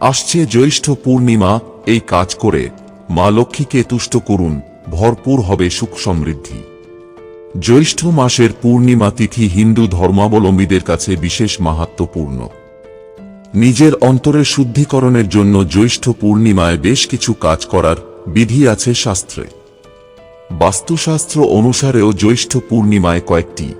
আসছে জ্যৈষ্ঠ পূর্ণিমা, এই কাজ করে মা লক্ষ্মীকে তুষ্ট করুন, ভরপুর হবে সুখ সমৃদ্ধি। জ্যৈষ্ঠ মাসের পূর্ণিমা তিথি হিন্দু ধর্মাবলম্বীদের কাছে বিশেষ মাহাত্ম্যপূর্ণ নিজের অন্তরের শুদ্ধিকরণের জন্য জ্যৈষ্ঠ পূর্ণিমায় বেশ কিছু কাজ করার বিধি আছে শাস্ত্রে। বাস্তুশাস্ত্র অনুসারেও জ্যৈষ্ঠ পূর্ণিমায় কয়েকটি।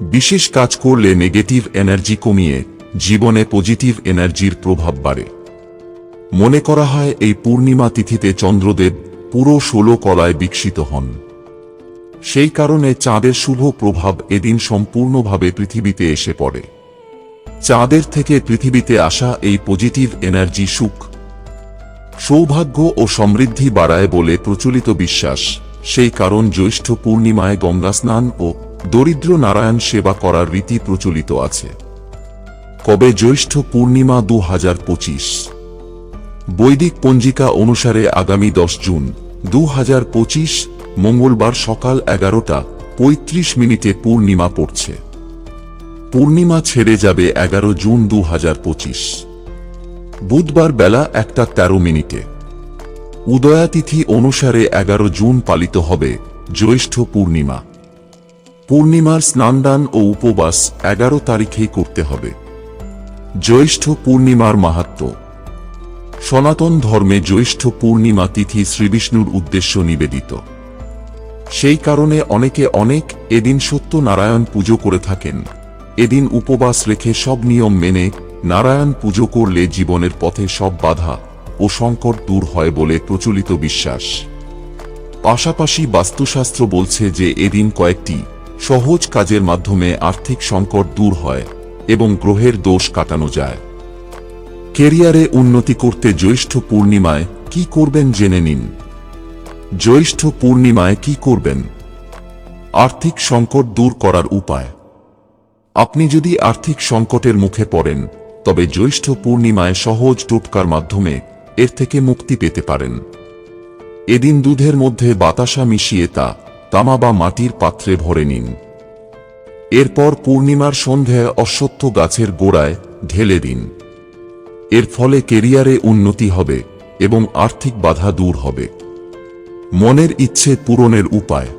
বিশেষ কাজ করলে নেগেটিভ এনার্জি কমিয়ে জীবনে পজিটিভ এনার্জির প্রভাব বাড়ে। মনে করা হয় এই পূর্ণিমা তিথিতে চন্দ্রদেব পুরো ষোলো কলায় বিকশিত হন। সেই কারণে চাঁদের শুভ প্রভাব এদিন সম্পূর্ণভাবে পৃথিবীতে এসে পড়ে। চাঁদের থেকে পৃথিবীতে আসা এই পজিটিভ এনার্জি সুখ, সৌভাগ্য ও সমৃদ্ধি বাড়ায় বলে প্রচলিত বিশ্বাস। সেই কারণ জ্যৈষ্ঠ পূর্ণিমায় গঙ্গা স্নান ও দরিদ্র নারায়ণ সেবা করার রীতি প্রচলিত আছে। কবে জ্যৈষ্ঠ পূর্ণিমা দু হাজার পঁচিশ। বৈদিক পঞ্জিকা অনুসারে আগামী দশ জুন দু হাজার পঁচিশ, মঙ্গলবার সকাল এগারোটা পঁয়ত্রিশ মিনিটে পূর্ণিমা পড়ছে। পূর্ণিমা ছেড়ে যাবে এগারো জুন দু হাজার পঁচিশ। বুধবার বেলা একটা তেরো মিনিটে। উদয়াতিথি অনুসারে এগারো জুন পালিত হবে জ্যৈষ্ঠ পূর্ণিমা। পূর্ণিমার স্নানদান ও উপবাস এগারো তারিখেই করতে হবে। জ্যৈষ্ঠ পূর্ণিমার মাহাত্ম্য সনাতন ধর্মে জ্যৈষ্ঠ পূর্ণিমা তিথি শ্রীবিষ্ণুর উদ্দেশ্য নিবেদিত। সেই কারণে অনেকে অনেক এদিন সত্যনারায়ণ পুজো করে থাকেন। এদিন উপবাস রেখে সব নিয়ম মেনে নারায়ণ পুজো করলে জীবনের পথে সব বাধা ও সংকট দূর হয় বলে প্রচলিত বিশ্বাস। পাশাপাশি বাস্তুশাস্ত্র বলছে যে এদিন কয়েকটি সহজ কাজের মাধ্যমে আর্থিক সংকট দূর হয়। এবং গ্রহের দোষ কাটানো যায়। কেরিয়ারে উন্নতি করতে জ্যৈষ্ঠ পূর্ণিমায় কি করবেন জেনে নিন। জ্যৈষ্ঠ পূর্ণিমায় কি করবেন? আর্থিক সংকট দূর করার উপায়। আপনি যদি আর্থিক সংকটের মুখে পড়েন, তবে জ্যৈষ্ঠ পূর্ণিমায় সহজ টোটকার মাধ্যমে এর থেকে মুক্তি পেতে পারেন। এদিন দুধের মধ্যে বাতাসা মিশিয়ে তা তামা বা মাটির পাত্রে ভরে নিন। এরপর পূর্ণিমার সন্ধ্যায় অশ্বত্থ গাছের গোড়ায় ঢেলে দিন। এর ফলে কেরিয়ারে উন্নতি হবে এবং আর্থিক বাধা দূর হবে। মনের ইচ্ছে পূরণের উপায়।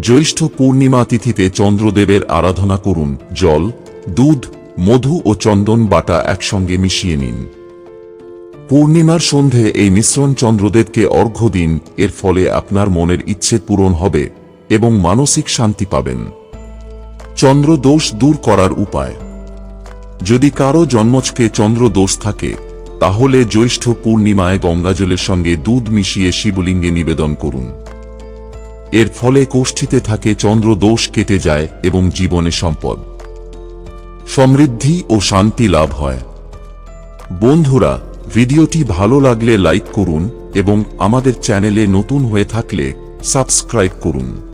জ্যৈষ্ঠ পূর্ণিমা তিথিতে চন্দ্রদেবের আরাধনা করুন। জল, দুধ, মধু ও চন্দন বাটা একসঙ্গে মিশিয়ে নিন। পূর্ণিমার সন্ধে এই মিশ্রণ চন্দ্রদেবকে অর্ঘ্য দিন। এর ফলে আপনার মনের ইচ্ছে পূরণ হবে এবং মানসিক শান্তি পাবেন। চন্দ্র দোষ দূর করার উপায়। যদি কারও জন্মছকে চন্দ্র দোষ থাকে, তাহলে জ্যৈষ্ঠ পূর্ণিমায় গঙ্গাজলের সঙ্গে দুধ মিশিয়ে শিবলিঙ্গে নিবেদন করুন। এর ফলে কোষ্ঠীতে থাকে চন্দ্র দোষ কেটে যায় এবং জীবনে সম্পদ। সমৃদ্ধি ও শান্তি লাভ হয়। বন্ধুরা, ভিডিওটি ভালো লাগলে লাইক করুন এবং আমাদের চ্যানেলে নতুন হয়ে থাকলে সাবস্ক্রাইব করুন।